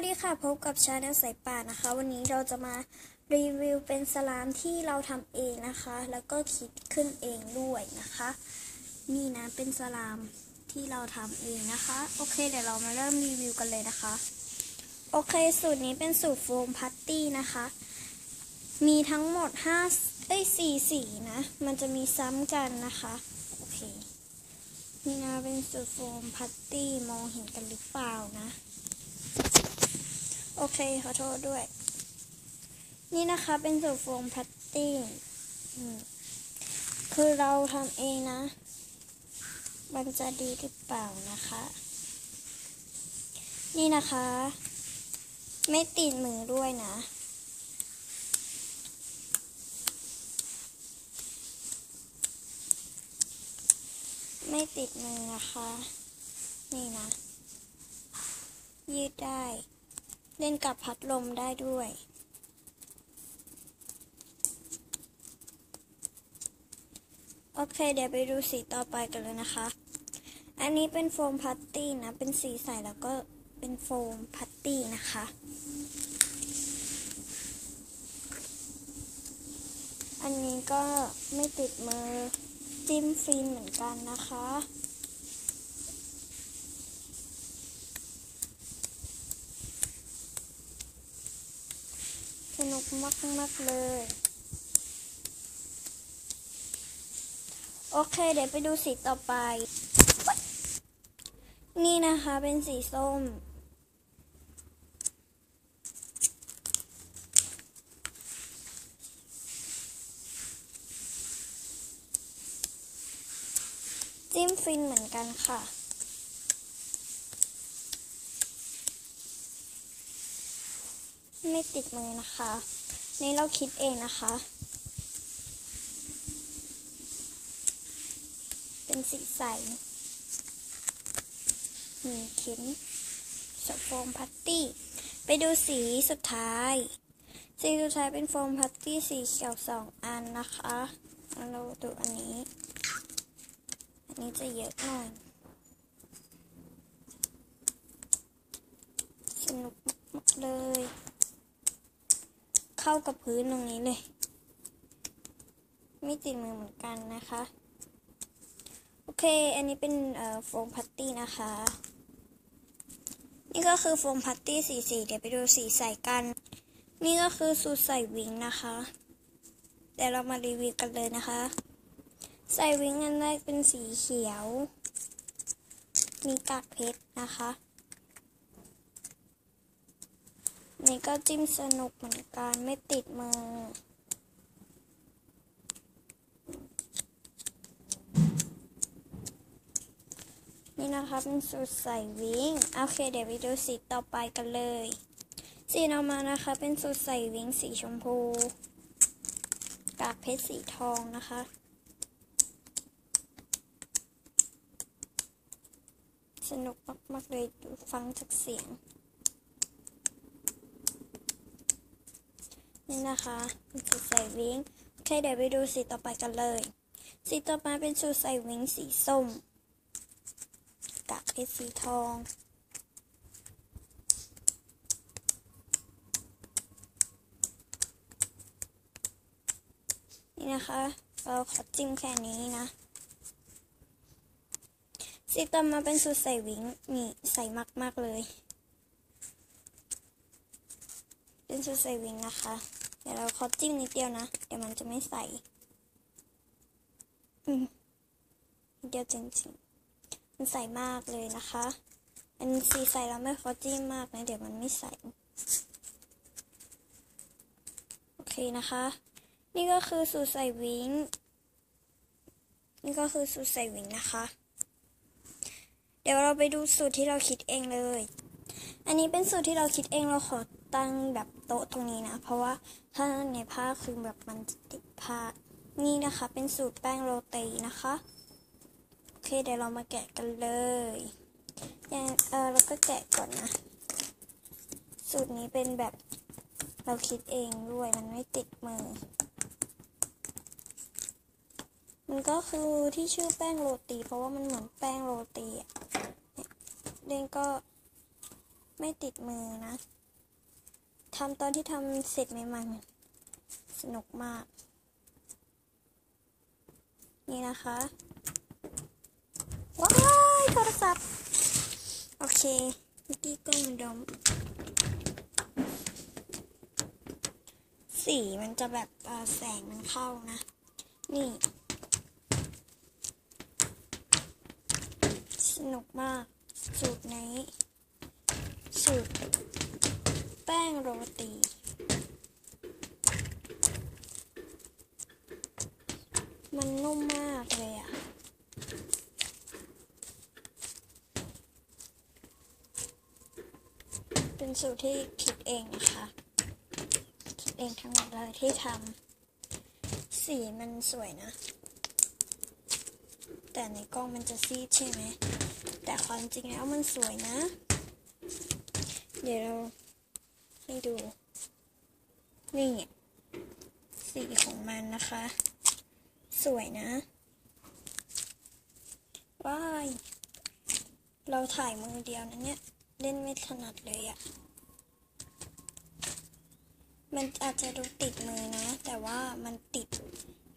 วัสดีค่ะพบกับชาแนลสายป่านะคะ วันนี้เราจะมารีวิวเป็นสลามที่เราทำเองนะคะ แล้วก็คิดขึ้นเองด้วยนะคะ นี่นะเป็นสลามที่เราทำเองนะคะ โอเค เดี๋ยวเรามาเริ่มรีวิวกันเลยนะคะ โอเค สูตรนี้เป็นสูตรโฟมพัตตี้นะคะ มีทั้งหมด5เอ้ย4สีนะ มันจะมีซ้ำกันนะคะ โอเค นี่นะเป็นสูตรโฟมพัตตี้มองเห็นกันหรือเปล่านะ เคขอโทษด้วย นี่นะคะเป็นสูตรโฟมพัตตี้อืมคือเราทำเองนะ มันจะดีหรือเปล่านะคะ นี่นะคะ ไม่ติดมือด้วยนะไม่ติดมือนะคะ นี่นะ ยืดได้ เล่นกับพัดลมได้ด้วย โอเค เดี๋ยวไปดูสีต่อไปกันเลยนะคะ อันนี้เป็นโฟมพัตตี้นะ เป็นสีใสแล้วก็เป็นโฟมพัตตี้นะคะอันนี้ก็ไม่ติดมือจิ้มฟิล์มเหมือนกันนะคะ ส นุกมากมากๆเลย โอเค เดี๋ยวไปดูสีต่อไป นี่นะคะเป็นสีส้ม จิ้มฟินเหมือนกันค่ะ ไม่ติดมือนะคะ นี่เราคิดเองนะคะ เป็นสีใสมีเข็มสโฟมพัตตี้ ไปดูสีสุดท้าย สีสุดท้ายเป็นโฟมพัตตี้สีเขียวสองอันนะคะ เราดูอันนี้ อันนี้จะเยอะหน่อย สนุกมากๆเลย เข้ากับพื้นตรงนี้เลย ไม่ติดมือเหมือนกันนะคะ โอเค อันนี้เป็นโฟมพัตตี้นะคะ นี่ก็คือโฟมพัตตี้สีสีเดี๋ยวไปดูสีใส่กัน นี่ก็คือสูตรใส่วิงนะคะ เดี๋ยวเรามารีวิวกันเลยนะคะ ใส่วิงอันแรกเป็นสีเขียว มีกากเพชรนะคะ นี่ก็จิ้มสนุกเหมือนกันไม่ติดมือ นี่นะคะเป็นสูตรใส่วิงโอเค เดี๋ยวไปดูสีต่อไปกันเลย สีออกมานะคะ เป็นสูตรใส่วิงสีชมพู กากเพชรสีทองนะคะสนุกมาก ๆ เลยดูฟังจากเสียง นี่นะคะเป็นสูตรใส่วิงโอเคเดี๋ยวไปดูสีต่อไปกันเลย สีต่อมาเป็นสูตรใส่วิงสีส้มกากเพชรสีทองนี่นะคะ เราขอจิ้มแค่นี้นะ สีต่อมาเป็นสูตรใส่วิงมีใส่มากๆเลย เป็นสูตรใส่วิงนะคะ ดี๋ยวเราขอจิ้มนิดเดียวนะ เดี๋ยวมันจะไม่ใส่อืมนิดเดียวจริงๆ มันใส่มากเลยนะคะ อันสีใส่เราไม่ขอจิ้มมากนะ เดี๋ยวมันไม่ใส่โอเคนะคะ นี่ก็คือสูตรใส่วิงนี่ก็คือสูตรใส่วิงนะคะ เดี๋ยวเราไปดูสูตรที่เราคิดเองเลย อันนี้เป็นสูตรที่เราคิดเองเราขอ ตั้งแบบโต๊ะตรงนี้นะ เพราะว่าถ้าในผ้าคือแบบมันติดผ้า นี่นะคะ เป็นสูตรแป้งโรตีนะคะ โอเคเดี๋ยวเรามาแกะกันเลยอย่างเออเราก็แกะก่อนนะ สูตรนี้เป็นแบบเราคิดเองด้วยมันไม่ติดมือ มันก็คือที่ชื่อแป้งโรตี เพราะว่ามันเหมือนแป้งโรตีอะเดนก็ไม่ติดมือนะ ทำตอนที่ทำเสร็จใหม่ๆสนุกมาก นี่นะคะ ว้ายโทรศัพท์ โอเคเมื่อกี้กล้อมันดม สีมันจะแบบแสงมันเข้านะ นี่ สนุกมาก สูตรนี้สูตร แป้งโรตี มันนุ่มมากเลยอะเป็นสูตรที่คิดเองนะคะ คิดเองทั้งหมดเลยที่ทำสีมันสวยนะ แต่ในกล้องมันจะซีดใช่ไหม แต่ความจริงแล้วมันสวยนะ เดี๋ยวเรา ให้ดู นี่ สีของมันนะคะ สวยนะว้ายเราถ่ายมือเดียวนะเนี่ย เล่นไม่ถนัดเลยอะมันอาจจะดูติดมือนะ แต่ว่ามันติด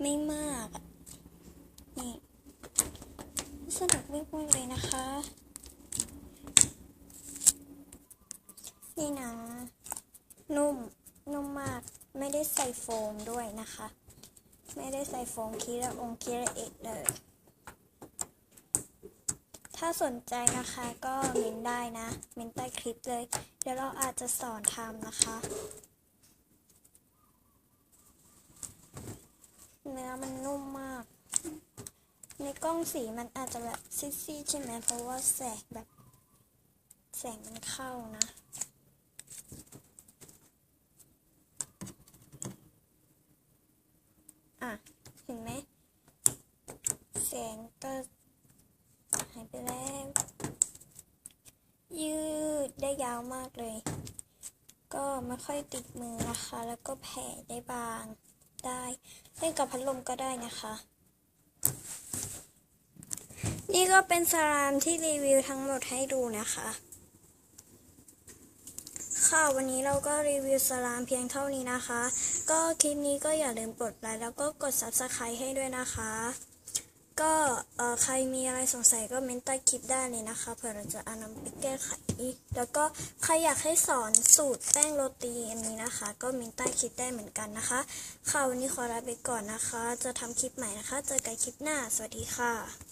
ไม่มากนี่สนุกมากๆเลยนะคะ นี่นะ นุ่ม นุ่มมาก ไม่ได้ใส่โฟมด้วยนะคะ ไม่ได้ใส่โฟมคีระองคีระเอกเลย ถ้าสนใจนะคะก็เมนได้นะ เมนใต้คลิปเลย เดี๋ยวเราอาจจะสอนทำนะคะ เนื้อมันนุ่มมาก ในกล้องสีมันอาจจะแบบซีดๆใช่ไหมเพราะว่าแสงแบบ แสงมันเข้านะ อะ เห็นไหมแสงก็หายไปแล้ว ยืดได้ยาวมากเลย ก็ไม่ค่อยติดมือนะคะ แล้วก็แผ่ได้บางได้เล่นกับพัดลมก็ได้นะคะ นี่ก็เป็นสลามที่รีวิวทั้งหมดให้ดูนะคะ ค่ะวันนี้เราก็รีวิวสลามเพียงเท่านี้นะคะ ก็คลิปนี้ก็อย่าลืมกดไลค์แล้วก็กด subscribe ให้ด้วยนะคะ ก็เออใครมีอะไรสงสัยก็เม้นใต้คลิปได้เลยนะคะเผื่อเราจะเอานำไปแก้ไขแล้วก็ใครอยากให้สอนสูตรแป้งโรตีอันนี้นะคะ ก็เม้นใต้คลิปได้เหมือนกันนะคะค่ะวันนี้ขอลาไปก่อนนะคะ จะทำคลิปใหม่นะคะ เจอกันคลิปหน้า สวัสดีค่ะ